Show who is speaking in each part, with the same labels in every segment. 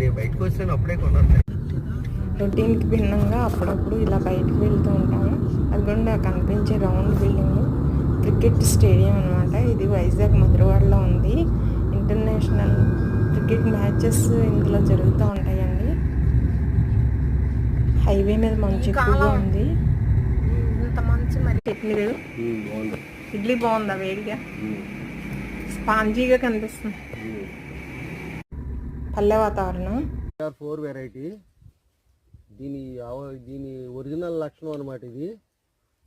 Speaker 1: నేను బయటకు వచ్చాను అప్పుడే కొన్నాను.
Speaker 2: రొటీన్కి భిన్నంగా అప్పుడప్పుడు ఇలా బయటకు వెళ్తూ ఉంటాము. అది కూడా నాకు కనిపించే రౌండ్ బిల్డింగ్ క్రికెట్ స్టేడియం అనమాట ఇది వైజాగ్ మధురవాడలో ఉంది. ఇంటర్నేషనల్ క్రికెట్ మ్యాచెస్ ఇందులో జరుగుతూ ఉంటాయండి. హైవే మీద మంచు ఎక్కువగా ఉంది. ఇంత మంచి మరి. చట్నీ ఇడ్లీ బాగుందా వేడిగా? స్పాంజీగా కనిపిస్తుంది. పల్లె వాతావరణం.
Speaker 1: Four variety. దీని దీని ఒరిజినల్ లక్షణం అనమాట ఇది.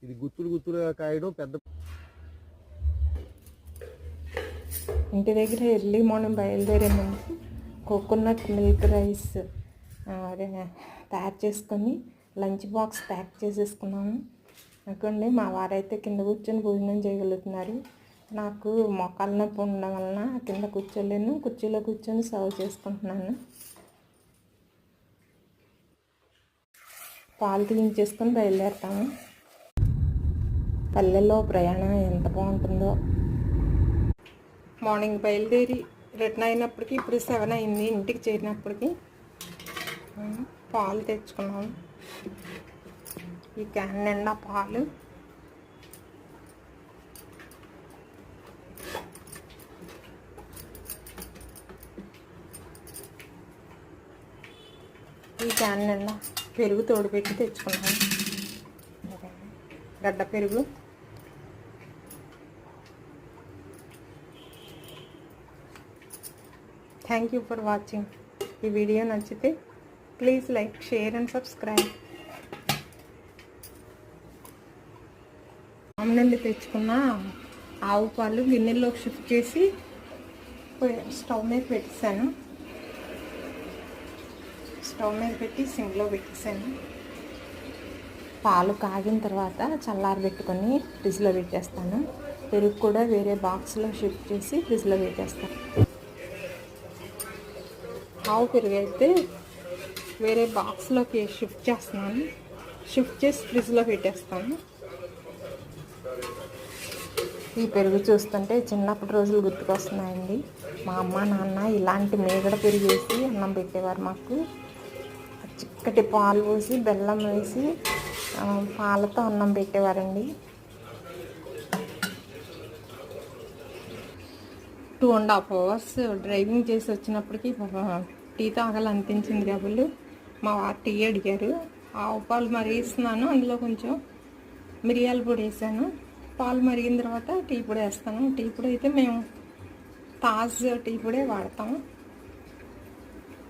Speaker 1: ఇది గుత్తులు గుత్తులుగా కాయడం పెద్ద
Speaker 2: ఇంటి దగ్గర ఎర్లీ మార్నింగ్ బయలుదేరే ముందు కోకోనట్ మిల్క్ రైస్ తయారు చేసుకొని లంచ్ బాక్స్ ప్యాక్ చేసేసుకున్నాము. అనుకోండి మా వారైతే కింద కూర్చొని భోజనం చేయగలుగుతున్నారు. నాకు మొక్కలు నొప్పి ఉండడం వలన కింద కూర్చోలేను కుర్చీలో కూర్చొని సర్వ్ చేసుకుంటున్నాను. పాలు తీయించేసుకొని బయలుదేరుతాము. పల్లెల్లో ప్రయాణం ఎంత బాగుంటుందో. మార్నింగ్ బయలుదేరి రిటర్న్ అయినప్పటికీ ఇప్పుడు సెవెన్ అయింది ఇంటికి చేరినప్పటికీ పాలు తెచ్చుకున్నాము. ఈ క్యాన్ నిండా పాలు. ఈ క్యాన్ నిండా పెరుగు తోడుపెట్టి తెచ్చుకున్నాను గడ్డ పెరుగు. థ్యాంక్ యూ ఫర్ వాచింగ్ ఈ వీడియో నచ్చితే please like share and subscribe farm తెచ్చుకున్న ఆవు పాలు గిన్నెలోకి షిఫ్ట్ చేసి స్టవ్ మీద పెట్టేశాను. స్టవ్ మీద పెట్టి సిమ్లో పెట్టేసాను. పాలు కాగిన తర్వాత చల్లారబెట్టుకొని ఫ్రిడ్జ్లో పెట్టేస్తాను. పెరుగు కూడా వేరే బాక్స్లో షిఫ్ట్ చేసి ఫ్రిడ్జ్లో పెట్టేస్తాను. ఆవు పెరుగు అయితే వేరే బాక్స్లోకి షిఫ్ట్ చేస్తున్నాను. షిఫ్ట్ చేసి ఫ్రిడ్జ్లో పెట్టేస్తాను. ఈ పెరుగు చూస్తుంటే చిన్నప్పటి రోజులు గుర్తుకొస్తున్నాయండి. మా అమ్మ నాన్న ఇలాంటి మేగడ పెరుగు వేసి అన్నం పెట్టేవారు మాకు. చిక్కటి పాలు పోసి బెల్లం వేసి పాలతో అన్నం పెట్టేవారండి. Two and half hours driving చేసి వచ్చినప్పటికీ టీ తాగాలి అనిపించింది కాబట్టి మా వారు టీ అడిగారు. ఆవు పాలు మరిగిస్తున్నాను అందులో కొంచెం మిరియాల పొడి వేసాను. పాలు మరిగిన తర్వాత టీ పొడి వేస్తాను. టీ పొడి అయితే మేము తాజ్ టీ పొడే వాడతాము